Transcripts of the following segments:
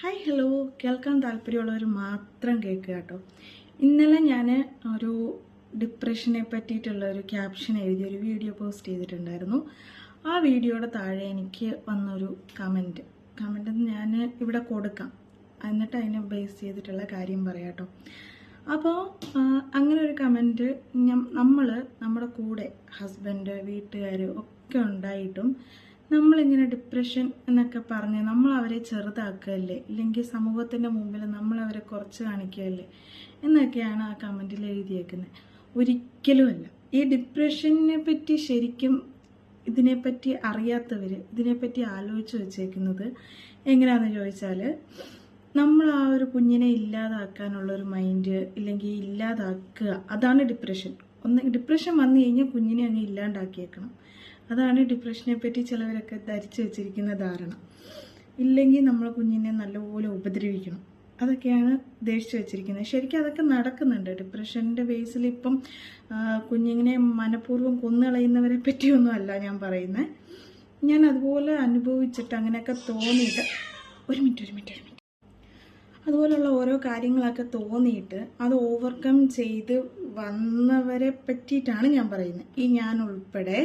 Hi hello കേൾക്കാൻ താല്പര്യമുള്ളവർ മാത്രം കേൾക്കുക കേട്ടോ. ഇന്നലെ ഞാൻ ഒരു ഡിപ്രഷനെ പറ്റിയിട്ടുള്ള ഒരു ക്യാപ്ഷൻ എഴുതി ഒരു വീഡിയോ പോസ്റ്റ് ചെയ്തിട്ടുണ്ടായിരുന്നു. ആ വീഡിയോയുടെ താഴെ എനിക്ക് വന്നൊരു കമന്റ് കമന്റ് ഞാൻ ഇവിടെ കൊടുക്കാം. എന്നിട്ട് അതിനെ ബേസ് ചെയ്തിട്ടുള്ള കാര്യം പറയാം കേട്ടോ. അപ്പോൾ അങ്ങനെ ഒരു കമന്റ് നമ്മൾ നമ്മുടെ കൂടെ ഹസ്ബൻഡ് വീട്ടുകാർ ഒക്കെ ഉണ്ടായിട്ടും നമ്മളിങ്ങനെ ഡിപ്രഷൻ എന്നൊക്കെ പറഞ്ഞ് നമ്മൾ അവരെ ചെറുതാക്കുകയല്ലേ? ഇല്ലെങ്കിൽ സമൂഹത്തിന്റെ മുമ്പിൽ നമ്മൾ അവരെ കുറച്ച് കാണിക്കുകയല്ലേ? എന്നൊക്കെയാണ് ആ കമന്റിൽ എഴുതിയേക്കുന്നത്. ഒരിക്കലുമല്ല ഈ ഡിപ്രഷനെ പറ്റി ശരിക്കും ഇതിനെപ്പറ്റി അറിയാത്തവർ ഇതിനെപ്പറ്റി ആലോചിച്ച് വെച്ചേക്കുന്നത് എങ്ങനെയാണെന്ന് ചോദിച്ചാൽ നമ്മൾ ആ ഒരു കുഞ്ഞിനെ ഇല്ലാതാക്കാനുള്ള ഒരു മൈൻഡ് ഇല്ലെങ്കിൽ ഇല്ലാതാക്കുക അതാണ് ഡിപ്രഷൻ ഒന്ന് ഡിപ്രഷൻ വന്നു കഴിഞ്ഞാൽ കുഞ്ഞിനെ അങ്ങ് ഇല്ലാണ്ടാക്കിയേക്കണം. അതാണ് ഡിപ്രഷനെ പറ്റി ചിലവരൊക്കെ ധരിച്ചു വെച്ചിരിക്കുന്ന ധാരണ. ഇല്ലെങ്കിൽ നമ്മൾ കുഞ്ഞിനെ നല്ലപോലെ ഉപദ്രവിക്കണം. അതൊക്കെയാണ് ഉദ്ദേശിച്ച് വെച്ചിരിക്കുന്നത്. ശരിക്കും അതൊക്കെ നടക്കുന്നുണ്ട്. ഡിപ്രഷന്റെ ബേസിൽ ഇപ്പം കുഞ്ഞിങ്ങനെ മനഃപൂർവം കൊന്നുകളയുന്നവരെ പറ്റിയൊന്നും അല്ല ഞാൻ പറയുന്നത് ഞാൻ അതുപോലെ അനുഭവിച്ചിട്ട് അങ്ങനെയൊക്കെ തോന്നിയിട്ട് ഒരു മിനിറ്റ് ഒരു മിനിറ്റ് ഒരു മിനിറ്റ് അതുപോലുള്ള ഓരോ കാര്യങ്ങളൊക്കെ തോന്നിയിട്ട് അത് ഓവർകം ചെയ്ത് വന്നവരെ പറ്റിയിട്ടാണ് ഞാൻ പറയുന്നത്. ഈ ഞാൻ ഉൾപ്പെടെ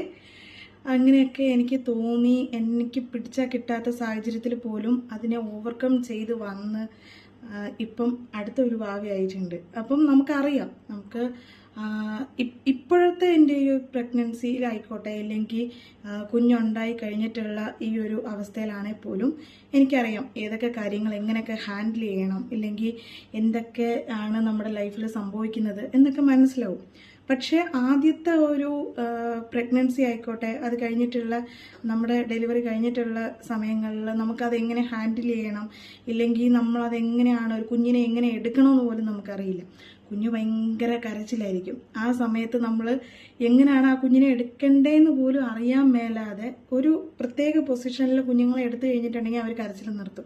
അങ്ങനെയൊക്കെ എനിക്ക് തോന്നി. എനിക്ക് പിടിച്ചാൽ കിട്ടാത്ത സാഹചര്യത്തിൽ പോലും അതിനെ ഓവർകം ചെയ്ത് വന്ന് ഇപ്പം അടുത്ത ഒരു ഭാവിയായിട്ടുണ്ട് അപ്പം നമുക്കറിയാം. നമുക്ക് ഇപ്പോഴത്തെ എന്റെ ഒരു പ്രഗ്നൻസിയിലായിക്കോട്ടെ അല്ലെങ്കിൽ കുഞ്ഞുണ്ടായി കഴിഞ്ഞിട്ടുള്ള ഈ ഒരു അവസ്ഥയിലാണെങ്കിൽ പോലും എനിക്കറിയാം ഏതൊക്കെ കാര്യങ്ങൾ എങ്ങനെയൊക്കെ ഹാൻഡിൽ ചെയ്യണം ഇല്ലെങ്കിൽ എന്തൊക്കെ ആണ് നമ്മുടെ ലൈഫിൽ സംഭവിക്കുന്നത് എന്നൊക്കെ മനസ്സിലാവും. പക്ഷേ ആദ്യത്തെ ഒരു പ്രഗ്നൻസി ആയിക്കോട്ടെ അത് കഴിഞ്ഞിട്ടുള്ള നമ്മുടെ ഡെലിവറി കഴിഞ്ഞിട്ടുള്ള സമയങ്ങളിൽ നമുക്കത് എങ്ങനെ ഹാൻഡിൽ ചെയ്യണം ഇല്ലെങ്കിൽ നമ്മളതെങ്ങനെയാണ് ഒരു കുഞ്ഞിനെ എങ്ങനെ എടുക്കണമെന്ന് പോലും നമുക്കറിയില്ല. കുഞ്ഞ് ഭയങ്കര കരച്ചിലായിരിക്കും. ആ സമയത്ത് നമ്മൾ എങ്ങനെയാണ് ആ കുഞ്ഞിനെ എടുക്കേണ്ടതെന്ന് പോലും അറിയാൻ മേലാതെ ഒരു പ്രത്യേക പൊസിഷനിൽ കുഞ്ഞുങ്ങളെ എടുത്തു കഴിഞ്ഞിട്ടുണ്ടെങ്കിൽ അവർ കരച്ചിൽ നിർത്തും.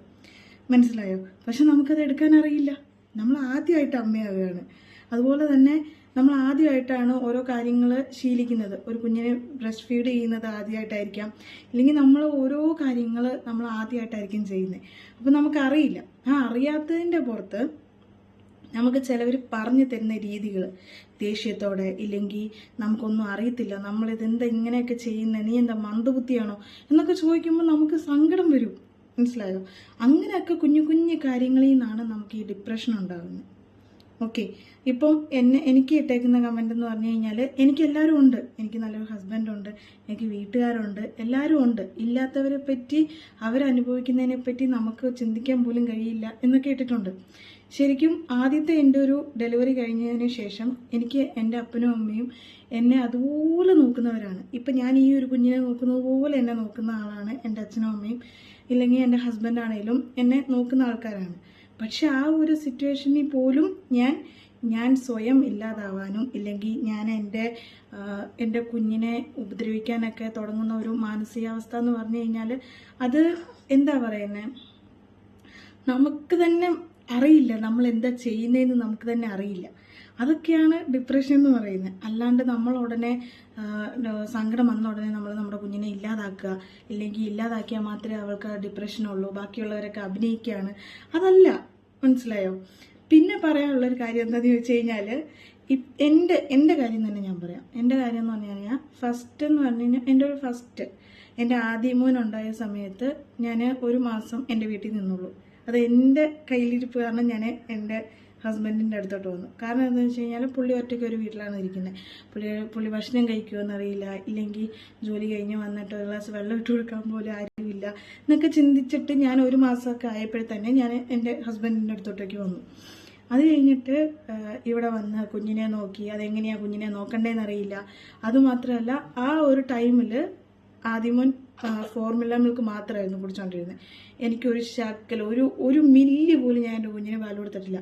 മനസ്സിലായോ? പക്ഷെ നമുക്കത് എടുക്കാൻ അറിയില്ല. നമ്മൾ ആദ്യമായിട്ട് അമ്മയാവുകയാണ്. അതുപോലെ തന്നെ നമ്മൾ ആദ്യമായിട്ടാണ് ഓരോ കാര്യങ്ങൾ ശീലിക്കുന്നത്. ഒരു കുഞ്ഞിനെ ബ്രസ്റ്റ് ഫീഡ് ചെയ്യുന്നത് ആദ്യമായിട്ടായിരിക്കാം. ഇല്ലെങ്കിൽ നമ്മൾ ഓരോ കാര്യങ്ങൾ നമ്മൾ ആദ്യമായിട്ടായിരിക്കും ചെയ്യുന്നത്. അപ്പം നമുക്കറിയില്ല. ആ അറിയാത്തതിന്റെ പുറത്ത് നമുക്ക് ചിലവർ പറഞ്ഞു തരുന്ന രീതികൾ ദേഷ്യത്തോടെ ഇല്ലെങ്കിൽ നമുക്കൊന്നും അറിയത്തില്ല. നമ്മളിതെന്താ ഇങ്ങനെയൊക്കെ ചെയ്യുന്നത് നീ എന്താ മന്ദബുദ്ധിയാണോ? എന്നൊക്കെ ചോദിക്കുമ്പോൾ നമുക്ക് സങ്കടം വരും. മനസ്സിലായോ? അങ്ങനെയൊക്കെ കുഞ്ഞു കുഞ്ഞു കാര്യങ്ങളിൽ നിന്നാണ് നമുക്ക് ഈ ഡിപ്രഷൻ ഉണ്ടാകുന്നത്. ഓക്കെ ഇപ്പം എന്നെ എനിക്ക് ഇട്ടേക്കുന്ന കമന്റ് എന്ന് പറഞ്ഞു കഴിഞ്ഞാൽ എനിക്ക് എല്ലാവരും ഉണ്ട്. എനിക്ക് നല്ലൊരു ഹസ്ബൻഡുണ്ട് എനിക്ക് വീട്ടുകാരുണ്ട്. എല്ലാവരും ഉണ്ട്. ഇല്ലാത്തവരെ പറ്റി അവരനുഭവിക്കുന്നതിനെ പറ്റി നമുക്ക് ചിന്തിക്കാൻ പോലും കഴിയില്ല എന്നൊക്കെ ഇട്ടിട്ടുണ്ട്. ശരിക്കും ആദ്യത്തെ എന്റെ ഒരു ഡെലിവറി കഴിഞ്ഞതിന് ശേഷം എനിക്ക് എന്റെ അപ്പനും അമ്മയും എന്നെ അതുപോലെ നോക്കുന്നവരാണ്. ഇപ്പം ഞാൻ ഈ ഒരു കുഞ്ഞിനെ നോക്കുന്നത് പോലെ എന്നെ നോക്കുന്ന ആളാണ് എന്റെ അച്ഛനും അമ്മയും. ഇല്ലെങ്കിൽ എന്റെ ഹസ്ബൻഡാണേലും എന്നെ നോക്കുന്ന ആൾക്കാരാണ്. പക്ഷെ ആ ഒരു സിറ്റുവേഷനിൽ പോലും ഞാൻ ഞാൻ സ്വയം ഇല്ലാതാവാനും ഇല്ലെങ്കിൽ ഞാൻ എന്റെ എന്റെ കുഞ്ഞിനെ ഉപദ്രവിക്കാനൊക്കെ തുടങ്ങുന്ന ഒരു മാനസികാവസ്ഥ എന്ന് പറഞ്ഞു കഴിഞ്ഞാൽ അത് എന്താ പറയുന്നത് നമുക്ക് തന്നെ അറിയില്ല നമ്മൾ എന്താ ചെയ്യുന്നതെന്ന് നമുക്ക് തന്നെ അറിയില്ല. അതൊക്കെയാണ് ഡിപ്രഷൻ എന്ന് പറയുന്നത്. അല്ലാണ്ട് നമ്മൾ ഉടനെ സങ്കടം വന്ന ഉടനെ നമ്മൾ നമ്മുടെ കുഞ്ഞിനെ ഇല്ലാതാക്കുക ഇല്ലെങ്കിൽ ഇല്ലാതാക്കിയാൽ മാത്രമേ അവൾക്ക് ഡിപ്രഷനുള്ളൂ ബാക്കിയുള്ളവരൊക്കെ അഭിനയിക്കുകയാണ്. അതല്ല മനസ്സിലായോ? പിന്നെ പറയാനുള്ളൊരു കാര്യം എന്താണെന്ന് ചോദിച്ചു കഴിഞ്ഞാൽ എന്റെ എന്റെ കാര്യം തന്നെ ഞാൻ പറയാം. എന്റെ കാര്യം എന്ന് പറഞ്ഞു കഴിഞ്ഞാൽ ഫസ്റ്റ് എന്ന് പറഞ്ഞു കഴിഞ്ഞാൽ എന്റെ ഒരു ഫസ്റ്റ് എന്റെ ആദ്യമോനുണ്ടായ സമയത്ത് ഞാൻ ഒരു മാസം എന്റെ വീട്ടിൽ നിന്നുള്ളൂ. അത് എന്റെ കയ്യിലിരിപ്പ് കാരണം ഞാൻ എന്റെ ഹസ്ബൻഡിന്റെ അടുത്തോട്ട് വന്നു കാരണം എന്താണെന്ന് വെച്ച് കഴിഞ്ഞാൽ പുള്ളി ഒറ്റയ്ക്ക് ഒരു വീട്ടിലാണ് ഇരിക്കുന്നത് പുള്ളി പുള്ളി ഭക്ഷണം കഴിക്കുമോ അറിയില്ല ഇല്ലെങ്കിൽ ജോലി കഴിഞ്ഞ് വന്നിട്ട് ഒരു ഗ്ലാസ് വെള്ളം ഇട്ട് കൊടുക്കാൻ പോലും ആരുമില്ല എന്നൊക്കെ ചിന്തിച്ചിട്ട് ഞാൻ ഒരു മാസമൊക്കെ ആയപ്പോഴേ തന്നെ ഞാൻ എന്റെ ഹസ്ബൻഡിന്റെ അടുത്തോട്ടേക്ക് വന്നു. അത് കഴിഞ്ഞിട്ട് ഇവിടെ വന്ന് കുഞ്ഞിനെ നോക്കി. അതെങ്ങനെയാണ് കുഞ്ഞിനെ നോക്കണ്ടേന്നറിയില്ല. അതുമാത്രമല്ല ആ ഒരു ടൈമിൽ ആദ്യമോൻ ഫോർമുല മിൽക്ക് മാത്രമായിരുന്നു കുടിച്ചുകൊണ്ടിരുന്നത് എനിക്കൊരു ശക്കൽ ഒരു ഒരു മില്ലി പോലും ഞാൻ എന്റെ കുഞ്ഞിന് പാൽ കൊടുത്തിട്ടില്ല.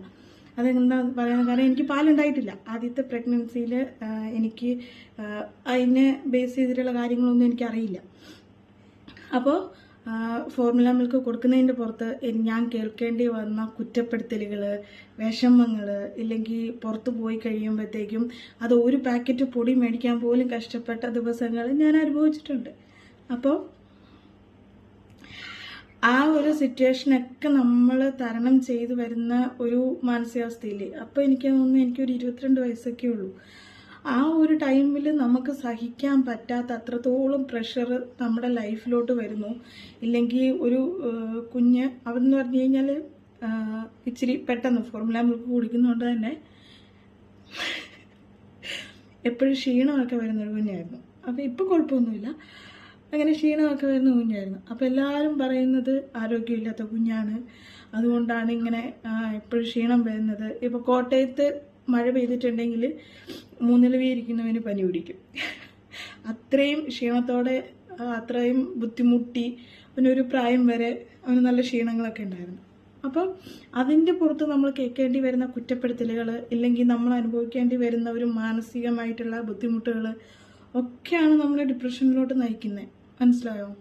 അതെന്താ പറയുന്നത് കാരണം എനിക്ക് പാലുണ്ടായിട്ടില്ല. ആദ്യത്തെ പ്രഗ്നൻസിയിൽ എനിക്ക് അതിനെ ബേസ് ചെയ്തിട്ടുള്ള കാര്യങ്ങളൊന്നും എനിക്കറിയില്ല. അപ്പോൾ ഫോർമുല മിൽക്ക് കൊടുക്കുന്നതിന്റെ പുറത്ത് ഞാൻ കേൾക്കേണ്ടി വന്ന കുറ്റപ്പെടുത്തലുകൾ വിഷമങ്ങൾ ഇല്ലെങ്കിൽ പുറത്ത് പോയി കഴിയുമ്പോഴത്തേക്കും അത് ഒരു പാക്കറ്റ് പൊടി മേടിക്കാൻ പോലും കഷ്ടപ്പെട്ട ദിവസങ്ങൾ ഞാൻ അനുഭവിച്ചിട്ടുണ്ട്. അപ്പോൾ ആ ഒരു സിറ്റുവേഷനൊക്കെ നമ്മൾ തരണം ചെയ്തു വരുന്ന ഒരു മാനസികാവസ്ഥയില്ലേ അപ്പോൾ എനിക്ക് തോന്നുന്നു എനിക്കൊരു ഇരുപത്തിരണ്ട് വയസ്സൊക്കെ ഉള്ളൂ. ആ ഒരു ടൈമിൽ നമുക്ക് സഹിക്കാൻ പറ്റാത്ത അത്രത്തോളം പ്രഷർ നമ്മുടെ ലൈഫിലോട്ട് വരുന്നു. ഇല്ലെങ്കിൽ ഒരു കുഞ്ഞ് അവരെന്ന് പറഞ്ഞു കഴിഞ്ഞാൽ ഇച്ചിരി പെട്ടെന്ന് ഫോർമുല മിൽക്ക് കുടിക്കുന്നതുകൊണ്ട് തന്നെ എപ്പോഴും ക്ഷീണമൊക്കെ വരുന്ന ഒരു കുഞ്ഞായിരുന്നു. അപ്പോൾ ഇപ്പോൾ കുഴപ്പമൊന്നുമില്ല. അങ്ങനെ ക്ഷീണമൊക്കെ വരുന്ന കുഞ്ഞായിരുന്നു. അപ്പോൾ എല്ലാവരും പറയുന്നത് ആരോഗ്യമില്ലാത്ത കുഞ്ഞാണ്. അതുകൊണ്ടാണ് ഇങ്ങനെ എപ്പോഴും ക്ഷീണം വരുന്നത്. ഇപ്പോൾ കോട്ടയത്ത് മഴ പെയ്തിട്ടുണ്ടെങ്കിൽ മൂന്നിലവിയിരിക്കുന്നവന് പനി പിടിക്കും. അത്രയും ക്ഷീണത്തോടെ അത്രയും ബുദ്ധിമുട്ടി അവനൊരു പ്രായം വരെ അവന് നല്ല ക്ഷീണങ്ങളൊക്കെ ഉണ്ടായിരുന്നു. അപ്പം അതിന്റെ പുറത്ത് നമ്മൾ കേൾക്കേണ്ടി വരുന്ന കുറ്റപ്പെടുത്തലുകൾ ഇല്ലെങ്കിൽ നമ്മൾ അനുഭവിക്കേണ്ടി വരുന്ന ഒരു മാനസികമായിട്ടുള്ള ബുദ്ധിമുട്ടുകൾ ഒക്കെയാണ് നമ്മളെ ഡിപ്രഷനിലോട്ട് നയിക്കുന്നത് മനസ്സിലായോ?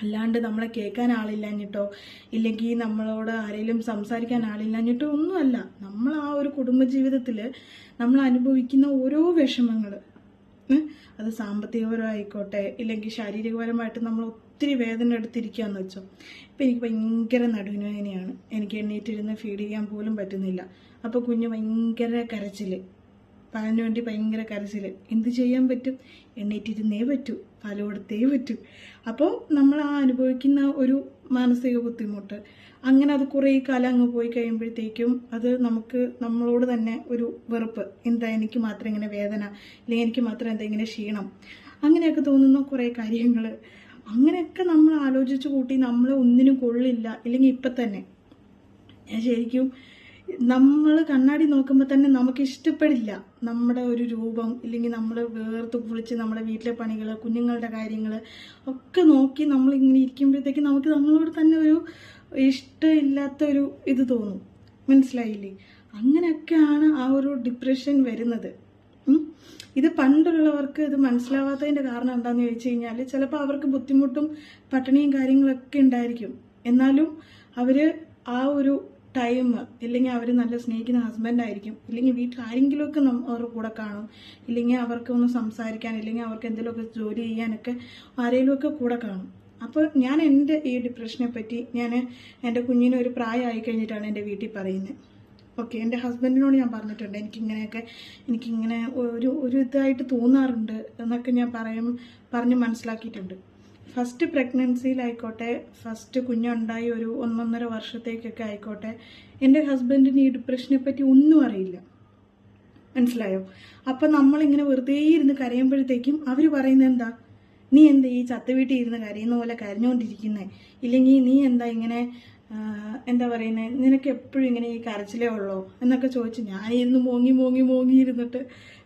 അല്ലാണ്ട് നമ്മളെ കേൾക്കാൻ ആളില്ലാഞ്ഞിട്ടോ ഇല്ലെങ്കിൽ നമ്മളോട് ആരെങ്കിലും സംസാരിക്കാൻ ആളില്ലാഞ്ഞിട്ടോ ഒന്നുമല്ല. നമ്മൾ ആ ഒരു കുടുംബജീവിതത്തിൽ നമ്മൾ അനുഭവിക്കുന്ന ഓരോ വിഷമങ്ങൾ അത് സാമ്പത്തികപരമായിക്കോട്ടെ ഇല്ലെങ്കിൽ ശാരീരികപരമായിട്ട് നമ്മൾ ഒത്തിരി വേദന എടുത്തിരിക്കുകയെന്ന് വെച്ചോ. ഇപ്പം എനിക്ക് ഭയങ്കര നടുവിനുവേദനയാണ് എനിക്ക് എണ്ണീറ്റിരുന്ന് ഫീഡ് ചെയ്യാൻ പോലും പറ്റുന്നില്ല. അപ്പോൾ കുഞ്ഞ് ഭയങ്കര കരച്ചിൽ പാലിന് വേണ്ടി ഭയങ്കര കരച്ചിൽ എന്ത് ചെയ്യാൻ പറ്റും? എണ്ണീറ്റിരുന്നേ പറ്റൂ. പാൽ കൊടുത്തേ പറ്റൂ. അപ്പോൾ നമ്മൾ ആ അനുഭവിക്കുന്ന ഒരു മാനസിക ബുദ്ധിമുട്ട്. അങ്ങനെ അത് കുറേ കാലം അങ്ങ് പോയി കഴിയുമ്പോഴത്തേക്കും അത് നമുക്ക് നമ്മളോട് തന്നെ ഒരു വെറുപ്പ്. എന്താ എനിക്ക് മാത്രം ഇങ്ങനെ വേദന അല്ലെങ്കിൽ എനിക്ക് മാത്രം എന്താ ഇങ്ങനെ ക്ഷീണം. അങ്ങനെയൊക്കെ തോന്നുന്ന കുറേ കാര്യങ്ങൾ. അങ്ങനെയൊക്കെ നമ്മൾ ആലോചിച്ച് കൂട്ടി നമ്മൾ ഒന്നിനും കൊള്ളില്ല. ഇല്ലെങ്കിൽ ഇപ്പം തന്നെ. ഞാൻ ശരിക്കും നമ്മൾ കണ്ണാടി നോക്കുമ്പോൾ തന്നെ നമുക്ക് ഇഷ്ടപ്പെടില്ല. നമ്മുടെ ഒരു രൂപം ഇല്ലെങ്കിൽ നമ്മൾ വേർത്ത് കുളിച്ച് നമ്മുടെ വീട്ടിലെ പണികൾ കുഞ്ഞുങ്ങളുടെ കാര്യങ്ങൾ ഒക്കെ നോക്കി നമ്മൾ ഇങ്ങനെ ഇരിക്കുമ്പോഴത്തേക്ക് നമുക്ക് നമ്മളോട് തന്നെ ഒരു ഇഷ്ടമില്ലാത്ത ഒരു ഇത് തോന്നും. മനസ്സിലായില്ലേ? അങ്ങനെയൊക്കെയാണ് ആ ഒരു ഡിപ്രഷൻ വരുന്നത്. ഇത് പണ്ടുള്ളവർക്ക് ഇത് മനസ്സിലാവാത്തതിന്റെ കാരണം എന്താണെന്ന് ചോദിച്ചു കഴിഞ്ഞാൽ ചിലപ്പോൾ അവർക്ക് ബുദ്ധിമുട്ടും പട്ടിണിയും കാര്യങ്ങളൊക്കെ ഉണ്ടായിരിക്കും. എന്നാലും അവർ ആ ഒരു ടൈം ഇല്ലെങ്കിൽ അവർ നല്ല സ്നേഹിക്കുന്ന ഹസ്ബൻഡ് ആയിരിക്കും. ഇല്ലെങ്കിൽ വീട്ടിൽ ആരെങ്കിലുമൊക്കെ അവരുടെ കൂടെ കാണും. ഇല്ലെങ്കിൽ അവർക്ക് ഒന്ന് സംസാരിക്കാൻ ഇല്ലെങ്കിൽ അവർക്ക് എന്തെങ്കിലുമൊക്കെ ജോലി ചെയ്യാനൊക്കെ ആരെങ്കിലുമൊക്കെ കൂടെ കാണും. അപ്പോൾ ഞാൻ എന്റെ ഈ ഡിപ്രഷനെ പറ്റി ഞാൻ എന്റെ കുഞ്ഞിന് ഒരു പ്രായമായി കഴിഞ്ഞിട്ടാണ് എന്റെ വീട്ടിൽ പറയുന്നത്. ഓക്കെ എന്റെ ഹസ്ബൻഡിനോട് ഞാൻ പറഞ്ഞിട്ടുണ്ട് എനിക്കിങ്ങനെയൊക്കെ എനിക്കിങ്ങനെ ഒരു ഒരു ഇതായിട്ട് തോന്നാറുണ്ട് എന്നൊക്കെ ഞാൻ പറയും പറഞ്ഞ് മനസ്സിലാക്കിയിട്ടുണ്ട്. ഫസ്റ്റ് പ്രഗ്നൻസിയിലായിക്കോട്ടെ ഫസ്റ്റ് കുഞ്ഞുണ്ടായി ഒരു ഒന്നൊന്നര വർഷത്തേക്കൊക്കെ ആയിക്കോട്ടെ എന്റെ ഹസ്ബൻഡിന് ഈ ഡിപ്രഷനെ പറ്റി ഒന്നും അറിയില്ല. മനസ്സിലായോ? അപ്പം നമ്മളിങ്ങനെ വെറുതെ ഇരുന്ന് കരയുമ്പോഴത്തേക്കും അവർ പറയുന്നത് എന്താ? നീ എന്താ ഈ ചത്ത വീട്ടിൽ ഇരുന്ന് കരയുന്ന പോലെ കരഞ്ഞുകൊണ്ടിരിക്കുന്നേ ഇല്ലെങ്കിൽ നീ എന്താ ഇങ്ങനെ എന്താ പറയുന്നത് നിനക്ക് എപ്പോഴും ഇങ്ങനെ ഈ കരച്ചിലേ ഉള്ളോ? എന്നൊക്കെ ചോദിച്ച് ഞാനിരുന്ന് മോങ്ങി മോങ്ങി മോങ്ങി ഇരുന്നിട്ട്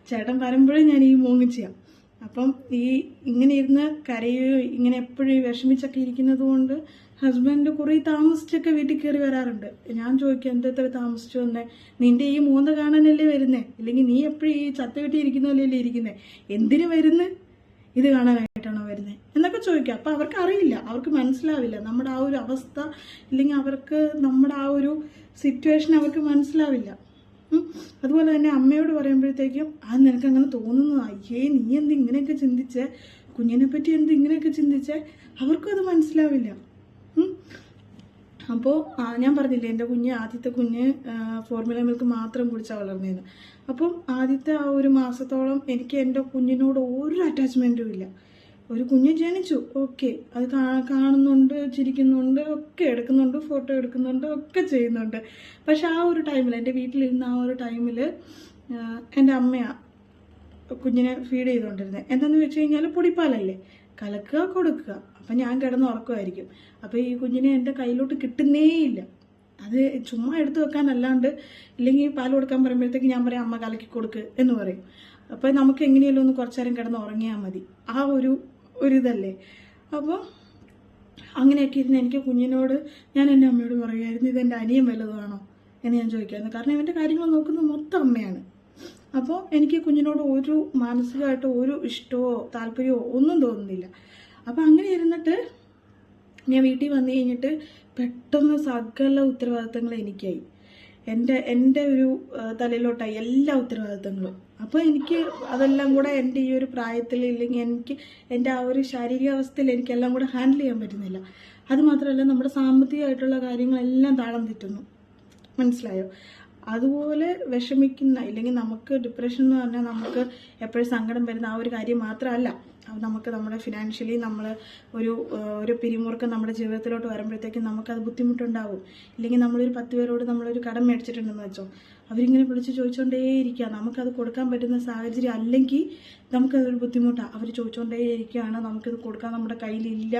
ചേട്ടൻ വരുമ്പോഴേ ഞാൻ ഈ മോങ്ങി ചെയ്യാം. അപ്പം ഈ ഇങ്ങനെ ഇരുന്ന് കരയുകയോ ഇങ്ങനെ എപ്പോഴും വിഷമിച്ചൊക്കെ ഇരിക്കുന്നത് കൊണ്ട് ഹസ്ബൻഡ് കുറേ താമസിച്ചൊക്കെ വീട്ടിൽ കയറി വരാറുണ്ട്. ഞാൻ ചോദിക്കും എന്താ ഇത്ര താമസിച്ചു വന്നേ? നിന്റെ ഈ മൂന്ന് കാണാനല്ലേ വരുന്നേ? ഇല്ലെങ്കിൽ നീ എപ്പോഴും ഈ ചത്ത വീട്ടിൽ ഇരിക്കുന്നല്ലേ ഇരിക്കുന്നേ? എന്തിനു വരുന്ന്? ഇത് കാണാനായിട്ടാണോ വരുന്നത് എന്നൊക്കെ ചോദിക്കാം. അപ്പം അവർക്ക് അറിയില്ല. അവർക്ക് മനസ്സിലാവില്ല. നമ്മുടെ ആ ഒരു അവസ്ഥ ഇല്ലെങ്കിൽ അവർക്ക് നമ്മുടെ ആ ഒരു സിറ്റുവേഷൻ അവർക്ക് മനസ്സിലാവില്ല. അതുപോലെ തന്നെ അമ്മയോട് പറയുമ്പോഴത്തേക്കും ആ നിനക്ക് അങ്ങനെ തോന്നുന്നു ഏ നീ എന്ത് ഇങ്ങനെയൊക്കെ ചിന്തിച്ചേ? കുഞ്ഞിനെ പറ്റി എന്ത് ഇങ്ങനെയൊക്കെ ചിന്തിച്ചേ? അവർക്കും അത് മനസ്സിലാവില്ല. അപ്പോൾ ഞാൻ പറഞ്ഞില്ലേ എന്റെ കുഞ്ഞ് ആദ്യത്തെ കുഞ്ഞ് ഫോർമുല മിൽക്ക് മാത്രം കുടിച്ചാൽ വളർന്നേന്ന്. അപ്പം ആദ്യത്തെ ആ ഒരു മാസത്തോളം എനിക്ക് എന്റെ കുഞ്ഞിനോട് ഒരു അറ്റാച്ച്മെന്റും ഇല്ല. ഒരു കുഞ്ഞ് ജനിച്ചു. ഓക്കെ. അത് കാണുന്നുണ്ട് ചിരിക്കുന്നുണ്ട് ഒക്കെ എടുക്കുന്നുണ്ട് ഫോട്ടോ എടുക്കുന്നുണ്ട് ഒക്കെ ചെയ്യുന്നുണ്ട്. പക്ഷെ ആ ഒരു ടൈമിൽ എന്റെ വീട്ടിലിരുന്ന ആ ഒരു ടൈമിൽ എന്റെ അമ്മയാണ് കുഞ്ഞിനെ ഫീഡ് ചെയ്തുകൊണ്ടിരുന്നത് എന്താണെന്ന് വെച്ച് കഴിഞ്ഞാൽ പൊടിപ്പാലല്ലേ? കലക്കുക കൊടുക്കുക. അപ്പം ഞാൻ കിടന്ന് ഉറക്കുമായിരിക്കും അപ്പോൾ ഈ കുഞ്ഞിനെ എന്റെ കയ്യിലോട്ട് കിട്ടുന്നേയില്ല. അത് ചുമ്മാ എടുത്തു വെക്കാനല്ലാണ്ട് ഇല്ലെങ്കിൽ പാൽ കൊടുക്കാൻ പറയുമ്പോഴത്തേക്ക് ഞാൻ പറയാം അമ്മ കലക്കി കൊടുക്ക് എന്ന് പറയും. അപ്പോൾ നമുക്ക് എങ്ങനെയല്ലോ ഒന്ന് കുറച്ചു നേരം കിടന്ന് ഉറങ്ങിയാൽ മതി. ആ ഒരു ഒരു ഇതല്ലേ അപ്പോൾ അങ്ങനെയൊക്കെ ഇരുന്ന് എനിക്ക് കുഞ്ഞിനോട് ഞാൻ എന്റെ അമ്മയോട് പറയുമായിരുന്നു ഇതെന്റെ അനിയൻ വലുതാണോ എന്ന് ഞാൻ ചോദിക്കായിരുന്നു കാരണം ഇവന്റെ കാര്യങ്ങൾ നോക്കുന്നത് മൊത്തം അമ്മയാണ്. അപ്പോൾ എനിക്ക് കുഞ്ഞിനോട് ഒരു മാനസികമായിട്ട് ഒരു ഇഷ്ടമോ താല്പര്യമോ ഒന്നും തോന്നുന്നില്ല. അപ്പോൾ അങ്ങനെ ഇരുന്നിട്ട് ഞാൻ വീട്ടിൽ വന്നു കഴിഞ്ഞിട്ട് പെട്ടെന്ന് സകല ഉത്തരവാദിത്തങ്ങൾ എനിക്കായി. എന്റെ എന്റെ ഒരു തലയിലോട്ടായി എല്ലാ ഉത്തരവാദിത്തങ്ങളും. അപ്പോൾ എനിക്ക് അതെല്ലാം കൂടെ എന്റെ ഈ ഒരു പ്രായത്തിൽ ഇല്ലെങ്കിൽ എനിക്ക് എന്റെ ആ ഒരു ശാരീരിക അവസ്ഥയിൽ എനിക്കെല്ലാം കൂടെ ഹാൻഡിൽ ചെയ്യാൻ പറ്റുന്നില്ല. അതുമാത്രമല്ല നമ്മുടെ സാമ്പത്തികമായിട്ടുള്ള കാര്യങ്ങളെല്ലാം താളം തെറ്റുന്നു. മനസ്സിലായോ? അതുപോലെ വിഷമിക്കുന്ന ഇല്ലെങ്കിൽ നമുക്ക് ഡിപ്രഷൻ എന്ന് പറഞ്ഞാൽ നമുക്ക് എപ്പോഴും സങ്കടം വരുന്ന ആ ഒരു കാര്യം മാത്രമല്ല. നമുക്ക് നമ്മുടെ ഫിനാൻഷ്യലി നമ്മൾ ഒരു ഒരു പിരിമുറുക്കം നമ്മുടെ ജീവിതത്തിലോട്ട് വരുമ്പോഴത്തേക്കും നമുക്കത് ബുദ്ധിമുട്ടുണ്ടാവും. ഇല്ലെങ്കിൽ നമ്മളൊരു പത്ത് പേരോട് നമ്മളൊരു കടം മേടിച്ചിട്ടുണ്ടെന്ന് വെച്ചോ അവരിങ്ങനെ വിളിച്ച് ചോദിച്ചുകൊണ്ടേയിരിക്കുക നമുക്കത് കൊടുക്കാൻ പറ്റുന്ന സാഹചര്യം അല്ലെങ്കിൽ നമുക്കതൊരു ബുദ്ധിമുട്ടാണ് അവർ ചോദിച്ചുകൊണ്ടേയിരിക്കുകയാണ് നമുക്കിത് കൊടുക്കാൻ നമ്മുടെ കയ്യിലില്ല.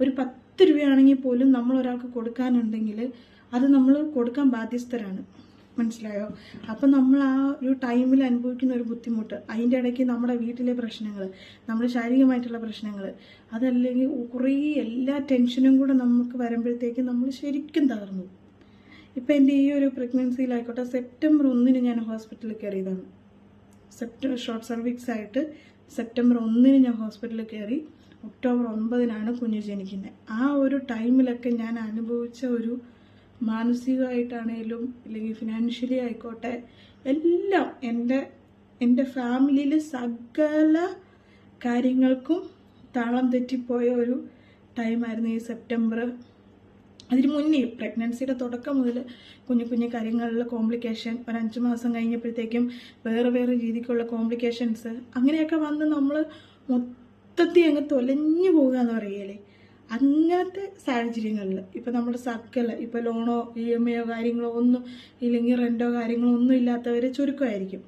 ഒരു പത്ത് രൂപയാണെങ്കിൽ പോലും നമ്മൾ ഒരാൾക്ക് കൊടുക്കാനുണ്ടെങ്കിൽ അത് നമ്മൾ കൊടുക്കാൻ ബാധ്യസ്ഥരാണ്. മനസ്സിലായോ? അപ്പം നമ്മൾ ആ ഒരു ടൈമിൽ അനുഭവിക്കുന്ന ഒരു ബുദ്ധിമുട്ട് അതിന്റെ ഇടയ്ക്ക് നമ്മുടെ വീട്ടിലെ പ്രശ്നങ്ങൾ നമ്മുടെ ശാരീരികമായിട്ടുള്ള പ്രശ്നങ്ങൾ അതല്ലെങ്കിൽ കുറേ എല്ലാ ടെൻഷനും കൂടെ നമുക്ക് വരുമ്പോഴത്തേക്ക് നമ്മൾ ശരിക്കും തകർന്നു ഇപ്പം എന്റെ ഈ ഒരു പ്രഗ്നൻസിയിലായിക്കോട്ടെ സെപ്റ്റംബർ ഒന്നിന് ഞാൻ ഹോസ്പിറ്റലിൽ കയറിയതാണ് സെപ്റ്റംബർ ഷോർട്ട് സർവീക്സ് ആയിട്ട് സെപ്റ്റംബർ ഒന്നിന് ഞാൻ ഹോസ്പിറ്റലിൽ കയറി ഒക്ടോബർ ഒൻപതിനാണ് കുഞ്ഞ് ജനിക്കുന്നത് ആ ഒരു ടൈമിലൊക്കെ ഞാൻ അനുഭവിച്ച ഒരു മാനസികമായിട്ടാണേലും അല്ലെങ്കിൽ ഫിനാൻഷ്യലി ആയിക്കോട്ടെ എല്ലാം എന്റെ എന്റെ ഫാമിലിയിൽ സകല കാര്യങ്ങൾക്കും താളം തെറ്റിപ്പോയ ഒരു ടൈമായിരുന്നു ഈ സെപ്റ്റംബർ. അതിന് മുന്നേ പ്രഗ്നൻസിയുടെ തുടക്കം മുതൽ കുഞ്ഞു കുഞ്ഞു കാര്യങ്ങളിൽ കോംപ്ലിക്കേഷൻ ഒരു അഞ്ച് മാസം കഴിഞ്ഞപ്പോഴത്തേക്കും വേറെ വേറെ രീതിക്കുള്ള കോംപ്ലിക്കേഷൻസ് അങ്ങനെയൊക്കെ വന്ന് നമ്മൾ മൊത്തത്തിൽ അങ്ങ് തൊലഞ്ഞു പോകുക എന്ന് പറയലേ അങ്ങനത്തെ സാഹചര്യങ്ങളിൽ ഇപ്പം നമ്മുടെ സർക്കിൾ ഇപ്പോൾ ലോണോ ഇ എം ഐയോ കാര്യങ്ങളോ ഒന്നും ഇല്ലെങ്കിൽ റെന്റോ കാര്യങ്ങളോ ഒന്നും ഇല്ലാത്തവർ ചുരുക്കമായിരിക്കും.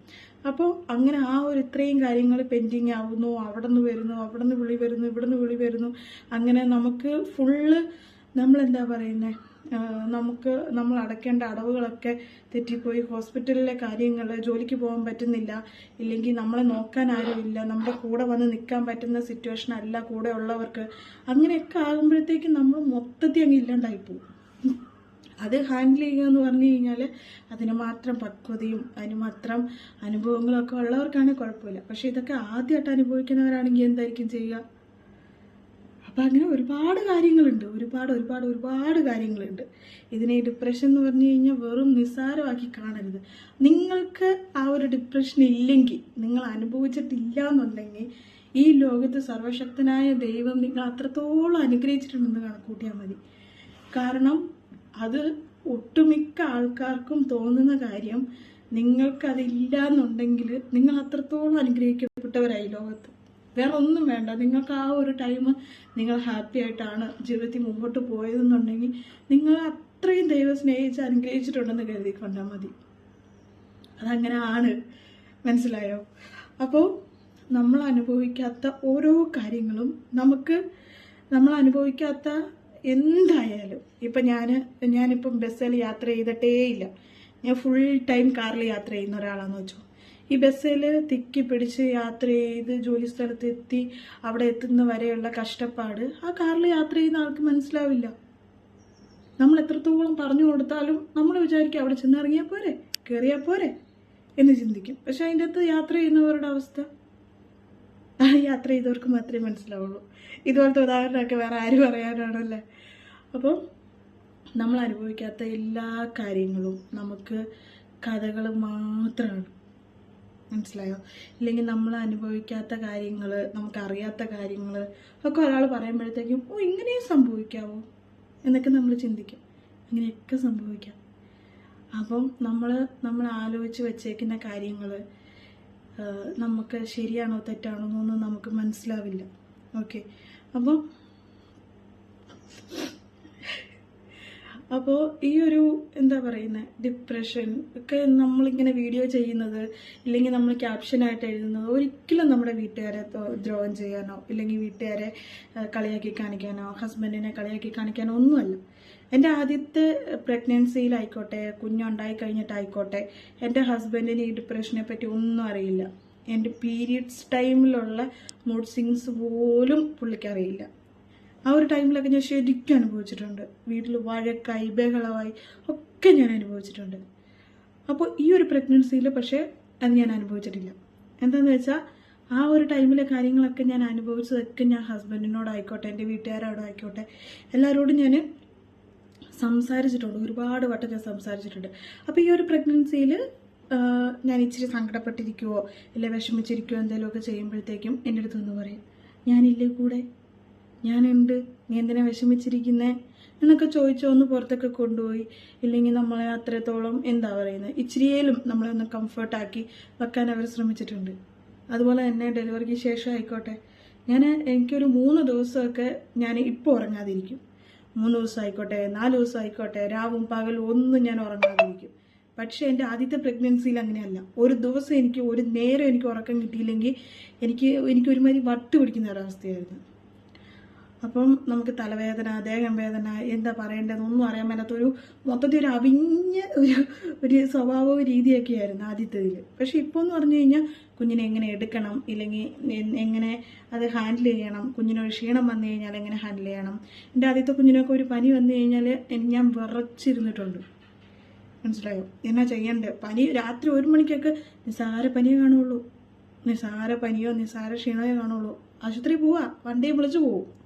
അപ്പോൾ അങ്ങനെ ആ ഒരു ഇത്രയും കാര്യങ്ങൾ പെൻഡിങ് ആവുന്നു അവിടെ നിന്ന് വരുന്നു അവിടെ നിന്ന് വിളി വരുന്നു ഇവിടെ നിന്ന് വിളി വരുന്നു. അങ്ങനെ നമുക്ക് ഫുള്ള് നമ്മളെന്താ പറയുന്നത് നമുക്ക് നമ്മൾ അടയ്ക്കേണ്ട അടവുകളൊക്കെ തെറ്റിപ്പോയി. ഹോസ്പിറ്റലിലെ കാര്യങ്ങൾ ജോലിക്ക് പോകാൻ പറ്റുന്നില്ല. ഇല്ലെങ്കിൽ നമ്മളെ നോക്കാൻ ആരുമില്ല നമ്മുടെ കൂടെ വന്ന് നിൽക്കാൻ പറ്റുന്ന സിറ്റുവേഷൻ അല്ല കൂടെ ഉള്ളവർക്ക്. അങ്ങനെയൊക്കെ ആകുമ്പോഴത്തേക്കും നമ്മൾ മൊത്തത്തിൽ അങ്ങ് ഇല്ലാണ്ടായി പോകും. അത് ഹാൻഡിൽ ചെയ്യുക എന്ന് പറഞ്ഞു കഴിഞ്ഞാൽ അതിന് മാത്രം പക്വതയും അതിന് മാത്രം അനുഭവങ്ങളൊക്കെ ഉള്ളവർക്കാണെങ്കിൽ കുഴപ്പമില്ല. പക്ഷേ ഇതൊക്കെ ആദ്യമായിട്ട് അനുഭവിക്കുന്നവരാണെങ്കിൽ എന്തായിരിക്കും ചെയ്യുക? അപ്പം അങ്ങനെ ഒരുപാട് കാര്യങ്ങളുണ്ട്. ഒരുപാട് ഒരുപാട് ഒരുപാട് കാര്യങ്ങളുണ്ട്. ഇതിനെ ഡിപ്രഷൻ എന്ന് പറഞ്ഞു കഴിഞ്ഞാൽ വെറും നിസ്സാരമാക്കി കാണരുത്. നിങ്ങൾക്ക് ആ ഒരു ഡിപ്രഷൻ ഇല്ലെങ്കിൽ നിങ്ങൾ അനുഭവിച്ചിട്ടില്ല എന്നുണ്ടെങ്കിൽ ഈ ലോകത്ത് സർവശക്തനായ ദൈവം നിങ്ങൾ അത്രത്തോളം അനുഗ്രഹിച്ചിട്ടുണ്ടെന്ന് കണക്കൂട്ടിയാൽ മതി. കാരണം അത് ഒട്ടുമിക്ക ആൾക്കാർക്കും തോന്നുന്ന കാര്യം നിങ്ങൾക്കതില്ല എന്നുണ്ടെങ്കിൽ നിങ്ങൾ അത്രത്തോളം അനുഗ്രഹിക്കപ്പെട്ടവരായി ലോകത്ത്. വേറെ ഒന്നും വേണ്ട. നിങ്ങൾക്ക് ആ ഒരു ടൈം നിങ്ങൾ ഹാപ്പി ആയിട്ടാണ് ജീവിതത്തിൽ മുമ്പോട്ട് പോയതെന്നുണ്ടെങ്കിൽ നിങ്ങൾ അത്രയും ദൈവം സ്നേഹിച്ച് അനുഗ്രഹിച്ചിട്ടുണ്ടെന്ന് കരുതിക്കൊണ്ടാൽ മതി. അതങ്ങനെ ആണ് മനസ്സിലായോ? അപ്പോൾ നമ്മൾ അനുഭവിക്കാത്ത ഓരോ കാര്യങ്ങളും നമുക്ക് നമ്മൾ അനുഭവിക്കാത്ത എന്തായാലും ഇപ്പം ഞാൻ ഞാനിപ്പം ബസ്സിൽ യാത്ര ചെയ്തിട്ടേ ഇല്ല. ഞാൻ ഫുൾ ടൈം കാറിൽ യാത്ര ചെയ്യുന്ന ഒരാളാണെന്ന് വെച്ചോ. ഈ ബസ്സിൽ തിക്കി പിടിച്ച് യാത്ര ചെയ്ത് ജോലി സ്ഥലത്ത് എത്തി അവിടെ എത്തുന്ന വരെയുള്ള കഷ്ടപ്പാട് ആ കാറിൽ യാത്ര ചെയ്യുന്ന ആൾക്ക് മനസ്സിലാവില്ല. നമ്മൾ എത്രത്തോളം പറഞ്ഞു കൊടുത്താലും നമ്മൾ വിചാരിക്കും അവിടെ ചെന്നിറങ്ങിയാൽ പോരെ കയറിയാൽ പോരെ എന്ന് ചിന്തിക്കും. പക്ഷെ അതിന്റെ അകത്ത് യാത്ര ചെയ്യുന്നവരുടെ അവസ്ഥ. ആ യാത്ര ചെയ്തവർക്ക് മാത്രമേ മനസ്സിലാവുള്ളൂ. ഇതുപോലത്തെ ഉദാഹരണമൊക്കെ വേറെ ആര് പറയാനാണല്ലേ? അപ്പം നമ്മൾ അനുഭവിക്കാത്ത എല്ലാ കാര്യങ്ങളും നമുക്ക് കഥകൾ മാത്രമാണ്. മനസ്സിലായോ? ഇല്ലെങ്കിൽ നമ്മൾ അനുഭവിക്കാത്ത കാര്യങ്ങൾ നമുക്കറിയാത്ത കാര്യങ്ങൾ ഒക്കെ ഒരാൾ പറയുമ്പോഴത്തേക്കും ഓ ഇങ്ങനെയും സംഭവിക്കാവോ? എന്നൊക്കെ നമ്മൾ ചിന്തിക്കും. അങ്ങനെയൊക്കെ സംഭവിക്കാം. അപ്പം നമ്മൾ നമ്മൾ ആലോചിച്ച് വെച്ചേക്കുന്ന കാര്യങ്ങൾ നമുക്ക് ശരിയാണോ തെറ്റാണോ എന്നൊന്നും നമുക്ക് മനസ്സിലാവില്ല. ഓക്കെ. അപ്പം അപ്പോൾ ഈ ഒരു എന്താ പറയുന്നത് ഡിപ്രഷൻ ഒക്കെ നമ്മളിങ്ങനെ വീഡിയോ ചെയ്യുന്നത് ഇല്ലെങ്കിൽ നമ്മൾ ക്യാപ്ഷനായിട്ട് എഴുതുന്നത് ഒരിക്കലും നമ്മുടെ വീട്ടുകാരെ ദ്രോ- ദ്രോഹം ചെയ്യാനോ ഇല്ലെങ്കിൽ വീട്ടുകാരെ കളിയാക്കി കാണിക്കാനോ ഹസ്ബൻഡിനെ കളിയാക്കി കാണിക്കാനോ ഒന്നുമല്ല. എന്റെ ആദ്യത്തെ പ്രഗ്നൻസിയിലായിക്കോട്ടെ കുഞ്ഞുണ്ടായി കഴിഞ്ഞിട്ടായിക്കോട്ടെ എന്റെ ഹസ്ബൻഡിന് ഈ ഡിപ്രഷനെ പറ്റി ഒന്നും അറിയില്ല. എന്റെ പീരീഡ്സ് ടൈമിലുള്ള മൂഡ് സിങ്സ് പോലും പുള്ളിക്കറിയില്ല ആ ഒരു ടൈമിലൊക്കെ ഞാൻ ശരിക്കും അനുഭവിച്ചിട്ടുണ്ട്. വീട്ടിൽ വഴക്കായി ബഹളമായി ഒക്കെ ഞാൻ അനുഭവിച്ചിട്ടുണ്ട്. അപ്പോൾ ഈ ഒരു പ്രഗ്നൻസിയിൽ പക്ഷേ അത് ഞാൻ അനുഭവിച്ചിട്ടില്ല. എന്താണെന്ന് വെച്ചാൽ ആ ഒരു ടൈമിലെ കാര്യങ്ങളൊക്കെ ഞാൻ അനുഭവിച്ചതൊക്കെ ഞാൻ ഹസ്ബൻഡിനോടായിക്കോട്ടെ എന്റെ വീട്ടുകാരോടായിക്കോട്ടെ എല്ലാവരോടും ഞാൻ സംസാരിച്ചിട്ടുണ്ട്. ഒരുപാട് വട്ടം ഞാൻ സംസാരിച്ചിട്ടുണ്ട്. അപ്പോൾ ഈ ഒരു പ്രഗ്നൻസിയിൽ ഞാൻ ഇച്ചിരി സങ്കടപ്പെട്ടിരിക്കുവോ ഇല്ല വിഷമിച്ചിരിക്കുവോ എന്തെങ്കിലുമൊക്കെ ചെയ്യുമ്പോഴത്തേക്കും എന്റെ അടുത്ത് നിന്ന് പറയും ഞാനില്ലേ കൂടെ? ഞാനുണ്ട് നീ എന്തിനാ വിഷമിച്ചിരിക്കുന്നേ? എന്നൊക്കെ ചോദിച്ചോ ഒന്ന് പുറത്തൊക്കെ കൊണ്ടുപോയി. ഇല്ലെങ്കിൽ നമ്മളെ അത്രത്തോളം എന്താ പറയുന്നത് ഇച്ചിരിയേലും നമ്മളെ ഒന്ന് കംഫർട്ടാക്കി വെക്കാൻ അവർ ശ്രമിച്ചിട്ടുണ്ട്. അതുപോലെ തന്നെ ഡെലിവറിക്ക് ശേഷം ആയിക്കോട്ടെ. ഞാൻ എനിക്കൊരു മൂന്ന് ദിവസമൊക്കെ ഞാൻ ഇപ്പോൾ ഉറങ്ങാതിരിക്കും. മൂന്ന് ദിവസം ആയിക്കോട്ടെ നാല് ദിവസം ആയിക്കോട്ടെ രാവും പകലും ഒന്നും ഞാൻ ഉറങ്ങാതിരിക്കും. പക്ഷേ എന്റെ ആദ്യത്തെ പ്രഗ്നൻസിയിൽ അങ്ങനെയല്ല. ഒരു ദിവസം എനിക്ക് ഒരു നേരം എനിക്ക് ഉറക്കം കിട്ടിയില്ലെങ്കിൽ എനിക്ക് എനിക്ക് ഒരുമാതിരി വട്ട് പിടിക്കുന്ന ഒരവസ്ഥയായിരുന്നു. അപ്പം നമുക്ക് തലവേദന ദേഹം വേദന എന്താ പറയേണ്ടതെന്നൊന്നും അറിയാൻ മേലാത്തൊരു മൊത്തത്തിൽ ഒരു അവിഞ്ഞ ഒരു ഒരു സ്വഭാവ രീതിയൊക്കെയായിരുന്നു ആദ്യത്തേതിൽ പക്ഷെ ഇപ്പോൾ എന്ന് പറഞ്ഞു കഴിഞ്ഞാൽ കുഞ്ഞിനെ എങ്ങനെ എടുക്കണം ഇല്ലെങ്കിൽ എങ്ങനെ അത് ഹാൻഡിൽ ചെയ്യണം കുഞ്ഞിനൊരു ക്ഷീണം വന്നു കഴിഞ്ഞാൽ എങ്ങനെ ഹാൻഡിൽ ചെയ്യണം? എന്റെ ആദ്യത്തെ കുഞ്ഞിനൊക്കെ ഒരു പനി വന്നു കഴിഞ്ഞാൽ ഞാൻ വിറച്ചിരുന്നിട്ടുണ്ട്. മനസ്സിലായോ? എന്നാ ചെയ്യണ്ടേ? പനി രാത്രി ഒരു മണിക്കൊക്കെ നിസ്സാര പനിയേ കാണുള്ളൂ. നിസ്സാര പനിയോ നിസ്സാര ക്ഷീണമേ കാണുള്ളൂ. ആശുപത്രി പോവാ വണ്ടിയും വിളിച്ചു പോവും.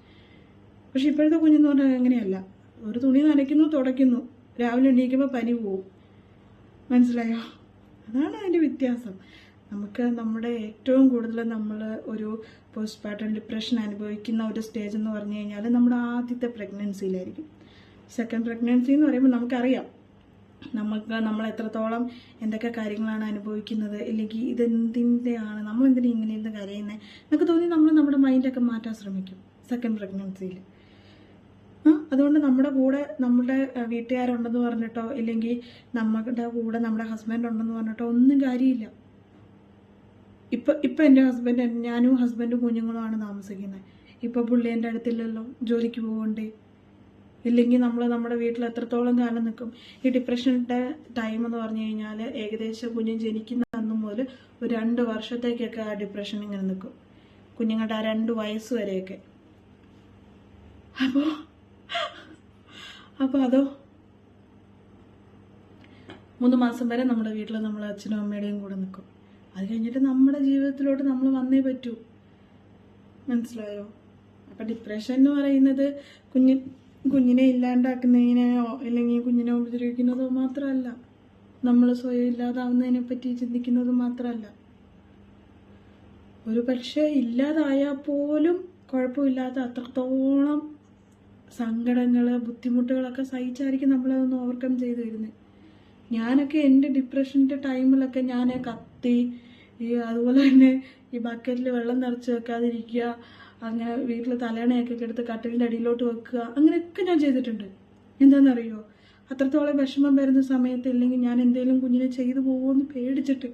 പക്ഷെ ഇപ്പോഴത്തെ കുഞ്ഞെന്ന് പറഞ്ഞാൽ അങ്ങനെയല്ല. ഒരു തുണി നനയ്ക്കുന്നു തുടയ്ക്കുന്നു. രാവിലെ എണീക്കുമ്പോൾ പനി പോവും. മനസ്സിലായോ? അതാണ് അതിന്റെ വ്യത്യാസം. നമുക്ക് നമ്മുടെ ഏറ്റവും കൂടുതൽ നമ്മൾ ഒരു പോസ്റ്റ് പാർട്ടം ഡിപ്രഷൻ അനുഭവിക്കുന്ന ഒരു സ്റ്റേജ് എന്ന് പറഞ്ഞു കഴിഞ്ഞാൽ നമ്മുടെ ആദ്യത്തെ പ്രഗ്നൻസിയിലായിരിക്കും സെക്കൻഡ് പ്രഗ്നൻസി എന്ന് പറയുമ്പോൾ നമുക്കറിയാം. നമുക്ക് നമ്മൾ എത്രത്തോളം എന്തൊക്കെ കാര്യങ്ങളാണ് അനുഭവിക്കുന്നത് അല്ലെങ്കിൽ ഇതെന്തിന്റെയാണ് നമ്മൾ എന്തിനാണ് ഇങ്ങനെ എന്ത് കരയുന്നത് എന്നൊക്കെ തോന്നി നമ്മൾ നമ്മുടെ മൈൻഡൊക്കെ മാറ്റാൻ ശ്രമിക്കും സെക്കൻഡ് പ്രഗ്നൻസിയിൽ അതുകൊണ്ട് നമ്മുടെ കൂടെ നമ്മുടെ വീട്ടുകാരുണ്ടെന്ന് പറഞ്ഞിട്ടോ ഇല്ലെങ്കിൽ നമ്മുടെ കൂടെ നമ്മുടെ ഹസ്ബൻഡ് ഉണ്ടെന്ന് പറഞ്ഞിട്ടോ ഒന്നും കാര്യമില്ല. ഇപ്പം ഇപ്പം എന്റെ ഹസ്ബൻഡ് ഞാനും ഹസ്ബൻഡും കുഞ്ഞുങ്ങളുമാണ് താമസിക്കുന്നത്. ഇപ്പൊ പുള്ളി എന്റെ അടുത്തില്ലല്ലോ ജോലിക്ക് പോകണ്ടേ ഇല്ലെങ്കിൽ നമ്മൾ നമ്മുടെ വീട്ടിൽ എത്രത്തോളം കാലം നിൽക്കും ഈ ഡിപ്രഷന്റെ ടൈം എന്ന് പറഞ്ഞു കഴിഞ്ഞാൽ ഏകദേശം കുഞ്ഞ് ജനിക്കുന്ന അന്ന് മുതൽ ഒരു രണ്ട് വർഷത്തേക്കൊക്കെ ആ ഡിപ്രഷൻ ഇങ്ങനെ നിൽക്കും കുഞ്ഞുങ്ങളുടെ ആ രണ്ട് വയസ്സ് വരെയൊക്കെ. അപ്പോൾ അപ്പോൾ അതോ? മൂന്ന് മാസം വരെ നമ്മുടെ വീട്ടിൽ നമ്മൾ അച്ഛനും അമ്മയുടെയും കൂടെ നിൽക്കും അത് കഴിഞ്ഞിട്ട് നമ്മുടെ ജീവിതത്തിലോട്ട് നമ്മൾ വന്നേ പറ്റൂ. മനസ്സിലായോ? അപ്പം ഡിപ്രഷൻ എന്ന് പറയുന്നത് കുഞ്ഞ് കുഞ്ഞിനെ ഇല്ലാണ്ടാക്കുന്നതിനെയോ അല്ലെങ്കിൽ കുഞ്ഞിനെ ഉപദ്രവിക്കുന്നതോ മാത്രമല്ല. നമ്മൾ സ്വയം ഇല്ലാതാവുന്നതിനെ പറ്റി ചിന്തിക്കുന്നത് മാത്രമല്ല. ഒരു പക്ഷേ ഇല്ലാതായാൽ പോലും കുഴപ്പമില്ലാത്ത അത്രത്തോളം സങ്കടങ്ങൾ ബുദ്ധിമുട്ടുകളൊക്കെ സഹിച്ചായിരിക്കും നമ്മളതൊന്ന് ഓവർകം ചെയ്ത് വരുന്നത് ഞാനൊക്കെ എന്റെ ഡിപ്രഷന്റെ ടൈമിലൊക്കെ ഞാൻ കത്തി ഈ അതുപോലെ തന്നെ ഈ ബക്കറ്റിൽ വെള്ളം നിറച്ച് വെക്കാതിരിക്കുക അങ്ങനെ വീട്ടിൽ തലേണയൊക്കെ എടുത്ത് കട്ടിലിന്റെ അടിയിലോട്ട് വെക്കുക അങ്ങനെയൊക്കെ ഞാൻ ചെയ്തിട്ടുണ്ട്. എന്താണെന്നറിയോ അത്രത്തോളം വിഷമം വരുന്ന സമയത്ത് ഇല്ലെങ്കിൽ ഞാൻ എന്തെങ്കിലും കുഞ്ഞിനെ ചെയ്തു പോകുമെന്ന് പേടിച്ചിട്ട്.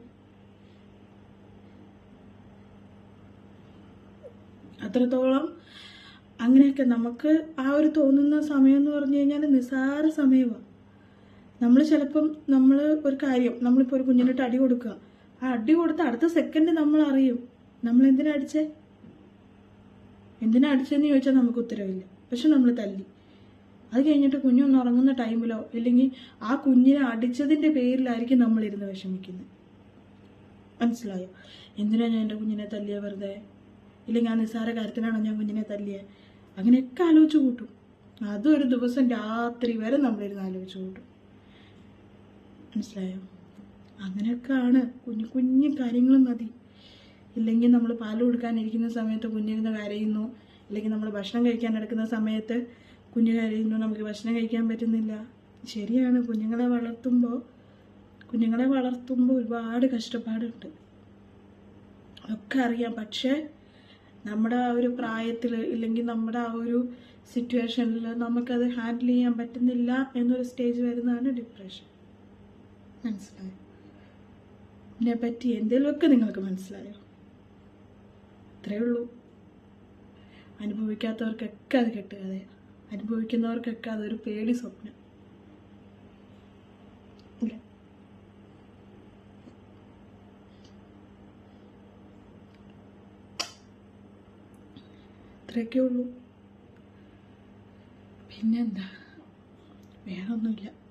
അത്രത്തോളം അങ്ങനെയൊക്കെ നമുക്ക് ആ ഒരു തോന്നുന്ന സമയം എന്ന് പറഞ്ഞു കഴിഞ്ഞാൽ നിസ്സാര സമയമാണ് നമ്മൾ ചിലപ്പം നമ്മൾ ഒരു കാര്യം നമ്മളിപ്പോൾ ഒരു കുഞ്ഞിനിട്ട് അടി കൊടുക്കുക. ആ അടി കൊടുത്ത അടുത്ത സെക്കൻഡ് നമ്മൾ അറിയും നമ്മൾ എന്തിനാ അടിച്ചേ? എന്തിനാ അടിച്ചതെന്ന് ചോദിച്ചാൽ നമുക്ക് ഉത്തരവില്ല. പക്ഷെ നമ്മൾ തല്ലി. അത് കഴിഞ്ഞിട്ട് കുഞ്ഞൊന്ന് ഉറങ്ങുന്ന ടൈമിലോ അല്ലെങ്കിൽ ആ കുഞ്ഞിനെ അടിച്ചതിന്റെ പേരിലായിരിക്കും നമ്മളിരുന്ന് വിഷമിക്കുന്നത്. മനസ്സിലായോ? എന്തിനാ ഞാൻ എന്റെ കുഞ്ഞിനെ തല്ലിയ വെറുതെ? ഇല്ലെങ്കിൽ ആ നിസ്സാര കാര്യത്തിനാണോ ഞാൻ കുഞ്ഞിനെ തല്ലിയത് അങ്ങനെയൊക്കെ ആലോചിച്ച് കൂട്ടും. അതൊരു ദിവസം രാത്രി വരെ നമ്മളിരുന്ന് ആലോചിച്ച് കൂട്ടും. മനസ്സിലായോ? അങ്ങനെയൊക്കെയാണ് കുഞ്ഞു കുഞ്ഞു കാര്യങ്ങൾ മതി. ഇല്ലെങ്കിൽ നമ്മൾ പാൽ കൊടുക്കാനിരിക്കുന്ന സമയത്ത് കുഞ്ഞിരുന്ന് കരയുന്നു. അല്ലെങ്കിൽ നമ്മൾ ഭക്ഷണം കഴിക്കാൻ എടുക്കുന്ന സമയത്ത് കുഞ്ഞ് കരയുന്നു. നമുക്ക് ഭക്ഷണം കഴിക്കാൻ പറ്റുന്നില്ല. ശരിയാണ്. കുഞ്ഞുങ്ങളെ വളർത്തുമ്പോൾ കുഞ്ഞുങ്ങളെ വളർത്തുമ്പോൾ ഒരുപാട് കഷ്ടപ്പാടുണ്ട്. ഒക്കെ അറിയാം. പക്ഷേ നമ്മുടെ ആ ഒരു പ്രായത്തിൽ ഇല്ലെങ്കിൽ നമ്മുടെ ആ ഒരു സിറ്റുവേഷനിൽ നമുക്കത് ഹാൻഡിൽ ചെയ്യാൻ പറ്റുന്നില്ല എന്നൊരു സ്റ്റേജ് വരുന്നതാണ് ഡിപ്രഷൻ മനസ്സിലായോ? ഇതിനെ പറ്റി എന്തെങ്കിലുമൊക്കെ നിങ്ങൾക്ക് മനസ്സിലായോ? അത്രേ ഉള്ളൂ. അനുഭവിക്കാത്തവർക്കൊക്കെ അത് കെട്ടുകഥ അനുഭവിക്കുന്നവർക്കൊക്കെ അതൊരു പേടി സ്വപ്നം ഇല്ലേ? അത്രയൊക്കെ ഉള്ളൂ പിന്നെന്താ? വേറൊന്നുമില്ല.